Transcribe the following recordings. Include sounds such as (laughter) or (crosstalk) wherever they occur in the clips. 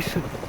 没事。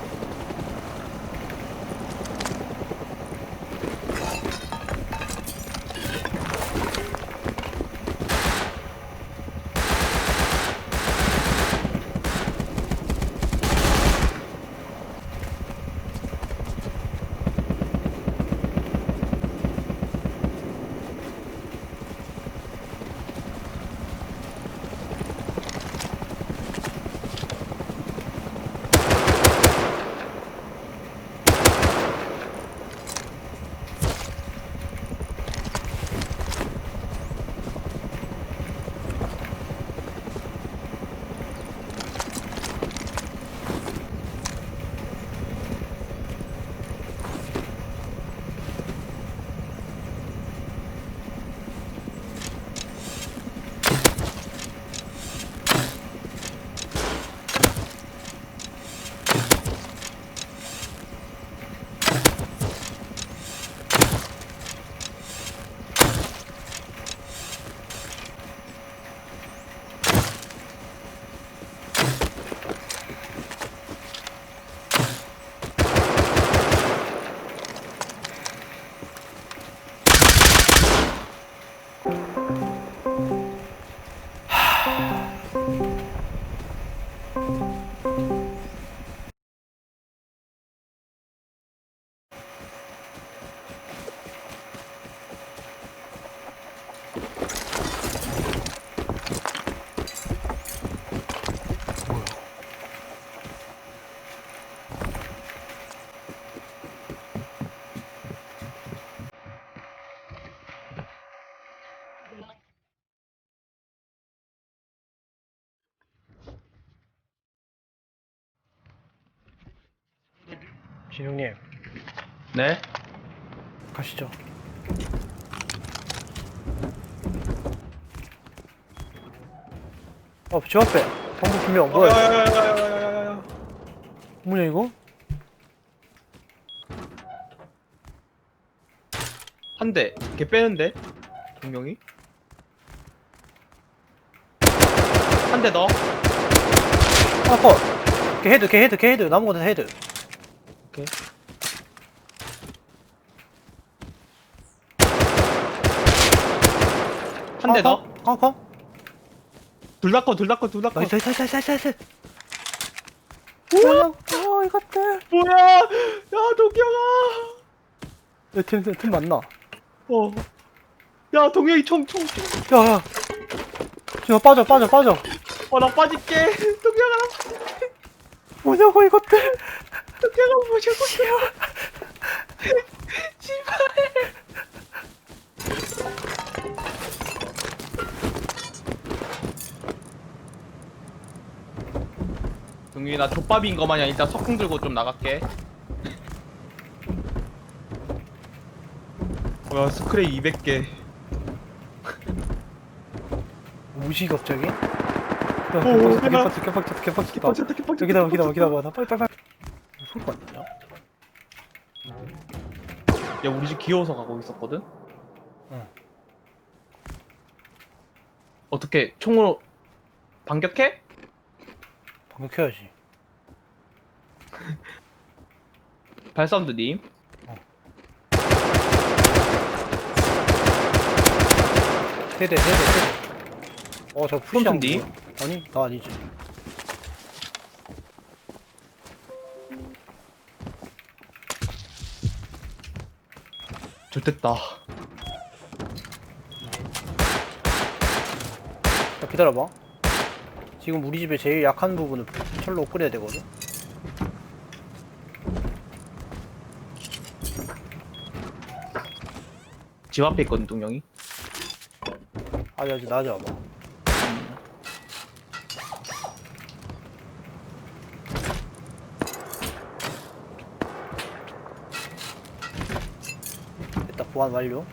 진웅님, 네? 가시죠. 어, 저 앞에. 방금 분명 어, 뭐야? 야야야야야야야야. 뭐냐 이거? 한 대. 걔 빼는데? 분명히. 한 대 더. 아, 컷. 걔 헤드, 걔 헤드, 걔 헤드. 나무 같은 헤드. 오케이. 한 대 더. 아, 컷. 둘다 커, 둘다 커, 둘다 커. 나이스, 나이스, 나이스, 나이스, 나이스. 뭐야? 어, 이것들. 뭐야? 야, 도경아. 야, 팀, 팀, 팀 맞나? 어. 야, 동영이 총, 총, 총. 야, 야. 지금 빠져, 빠져, 빠져. 어, 나 빠질게. 동경아. 뭐냐고, 이것들. 동경아, 뭐냐고. 씨발. (laughs) 동영이 나 족밥인 거 마냥 일단 석궁 들고 좀 나갈게. 야, 스크레이 200개. 무시 갑자기? 야, 오, 개빡치, 개빡치, 개빡치, 개빡치. 기다려, 기다려, 기다려. 나 빨리, 빨리, 빨리. 소리가 안 나냐? 야, 우리 집 귀여워서 가고 있었거든? 응. 어떻게, 총으로 반격해? 켜야지. (laughs) 발사운드님. 세대, 세대, 세대. 어, 저 푸시한? 거. 아니, 나 아니지. 좋됐다. 야, 기다려봐. 지금 우리 집에 제일 약한 부분을 철로 끓여야 되거든? 집 앞에 있거든, 동영이. 아직, 아직 나지 와봐. 됐다, 보안 완료.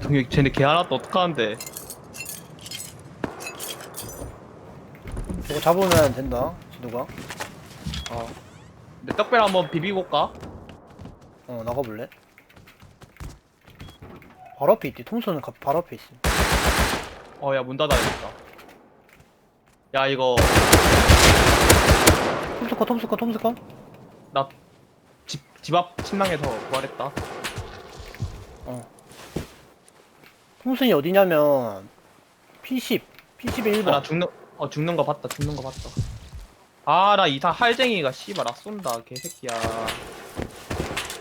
동영이 쟤네 개 하나 또 어떡하는데. 저거 잡으면 된다, 진우가. 어. 내 떡배를 한번 비비고 올까? 어, 나가볼래? 바로 앞에 있지, 통수는 가- 바로 앞에 있어. 어, 야, 문 닫아야겠다. 야, 이거. 톰스컷 톰스컷 톰스컷 집앞 침낭에서 부활했다. 톰슨이 어디냐면 P10 P10에 아, 나 1번 죽는 어 죽는 거 봤다. 죽는 거 봤다. 아 나 이상 할쟁이가 씨발 나 쏜다 개새끼야.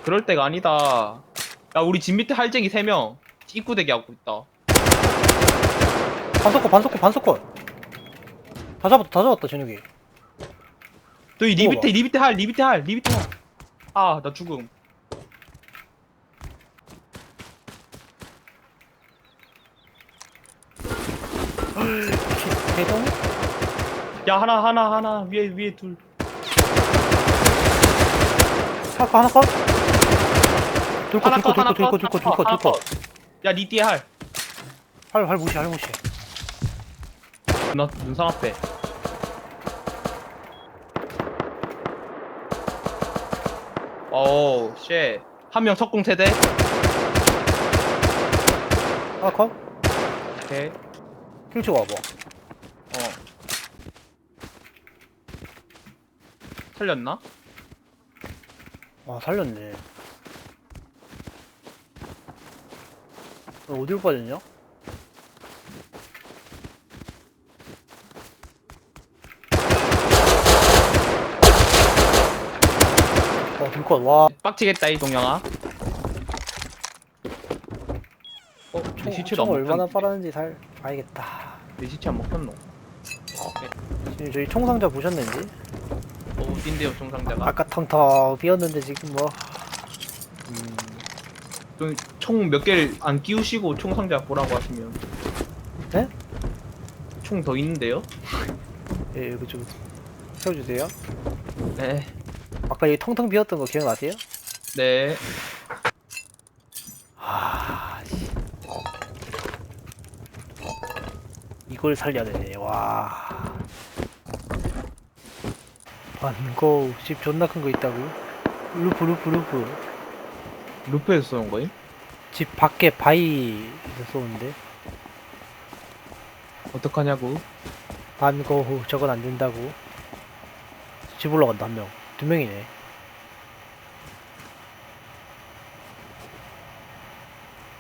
그럴 때가 아니다. 야 우리 집 밑에 할쟁이 3명 입구 대기 하고 있다. 반석컷 반석컷 반석컷 다 잡았다 다 잡았다 저녁에 저기 니 우와. 밑에 니 밑에 할니 밑에 할니 밑에 할. 아 나 죽음. (gasps) 대동 야 하나 하나 하나 위에 위에 둘. 하나 하나 컷 둘컷 하나 둘컷 컷 하나 컷. 야니 뒤에 할. 할할 무시 할 무시 나 눈상 앞에. 어우 쉣. 한명 석궁 세대. 하나 컷 오케이. 킬치고 와봐 어. 살렸나? 아 살렸네 어, 어디로 빠졌냐? 어 둘컷 와 빡치겠다 이 동영아. 어, 내 시체도 안총 얼마나 먹혔. 빠르는지 잘 봐야겠다 내 시체 안 먹혔노. 지금 저희 총상자 보셨는지? 어, 어딘데요 총상자가? 아까 텅텅 비었는데 지금 뭐 음, 총몇 개를 안 끼우시고 총상자 보라고 하시면. 네? 총 더 있는데요? 예, 여기 좀 세워주세요 네. 아까 여기 텅텅 비었던 거 기억나세요? 네. 아, 씨. 이걸 살려야 되네. 와. 반고 집 존나 큰 거 있다고? 루프 루프 루프. 루프에서 쏘는 거임? 집 밖에 바위에서 쏘는데. 어떡하냐고? 반고 저건 안 된다고. 집 올라간다 한 명. 두 명이네.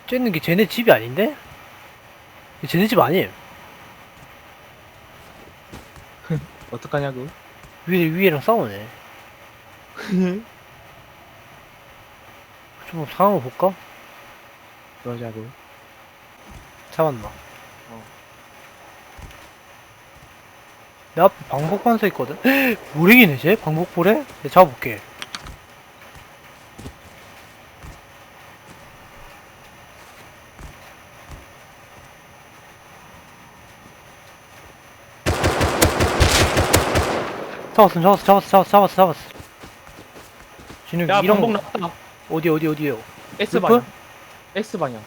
쬐는 게 쟤네 집이 아닌데? 쟤네 집 아님? (laughs) 어떡하냐고? 위에 위에랑 싸우네. 좀 상황을 볼까? 그러자고. 잡았나? 어. 내 앞에 방복반 서 있거든? 모랭이네 쟤? 방복보래? 내가 잡아볼게. 잡았어 잡았어 잡았어 잡았어 잡았어 잡았어 진욱이 야, 이런 방복 거 났다. 어디 어디 어디에요? S 루프? 방향. S 방향.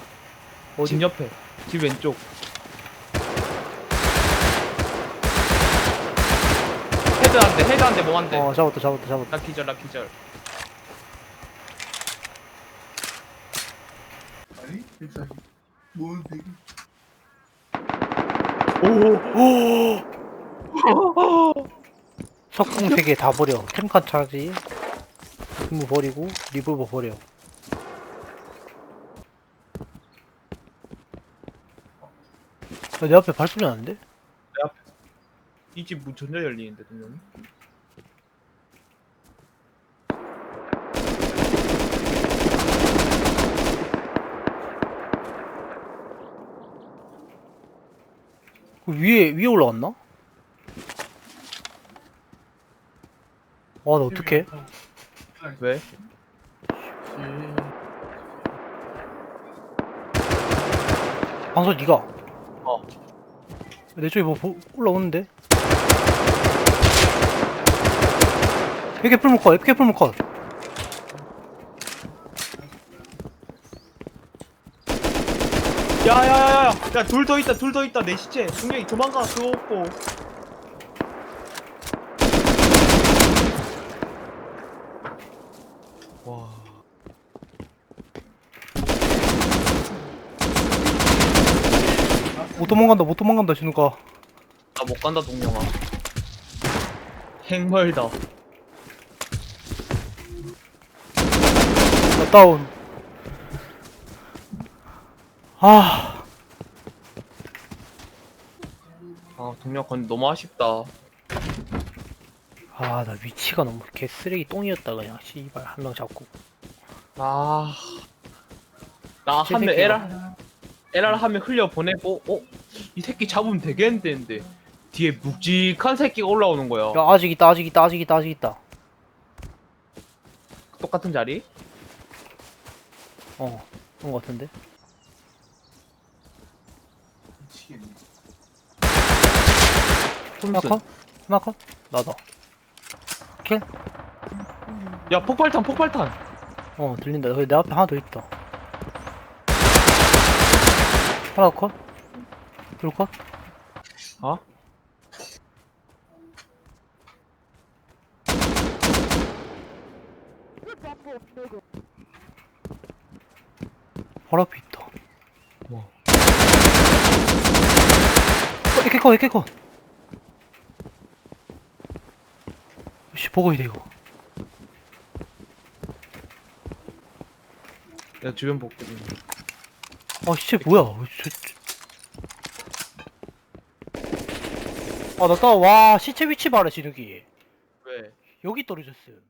어디? 집 옆에. 집 왼쪽. 헤드 한 대, 헤드 한 대, 뭐 한 대. 어 잡았다 잡았다 잡았다 나 기절, 나 기절. 아니 일단 뭐 되게 석궁 세개다 버려. 템칸 차지. 스무 버리고 리볼버 버려. 야, 내 앞에 발소리 나는데? 이집문 전혀 열리는데, 분명히. 그 위에 위에 올라갔나? 와, 나 어떡해? 왜? 방송 니가. 어. 내 쪽에 뭐 보- 올라오는데? 에게 풀물 컷, 에게 풀물 컷. 야, 야, 야, 야, 야, 둘 더 있다, 둘 더 있다, 내 시체. 분명히 도망가, 그거 없고. 와. 못 도망간다, 못 도망간다, 진우가. 나 못 간다, 동영아. 핵멀다. 나 다운. 아. 아, 동영 건 너무 아쉽다. 아, 나 위치가 너무 개 쓰레기 똥이었다 그냥 씨발 한 명 잡고. 아나 한명 새끼야. 에라 에라를 하면 흘려 보내고 어? 이 새끼 잡으면 되겠는데 뒤에 묵직한 새끼가 올라오는 거야 야, 아직 있다, 아직 있다, 아직 있다, 아직 있다. 똑같은 자리? 어, 그런 거 같은데. 톰슨 컷? 하나 컷? 나다. 킬? 야 폭발탄 폭발탄 어, 들린다. 여기 내 앞에 하나 더 있다. 하나 컷? 둘 컷? 어? 바로 앞에 있다. 와. 어, 이렇게 컷, 이렇게 컷. 씨, 보고 이거. 야 주변 볼게 아, 시체 뭐야? 저, 저... 아, 나 따, 와, 시체 위치 봐라, 진욱이. 왜? 여기 떨어졌음.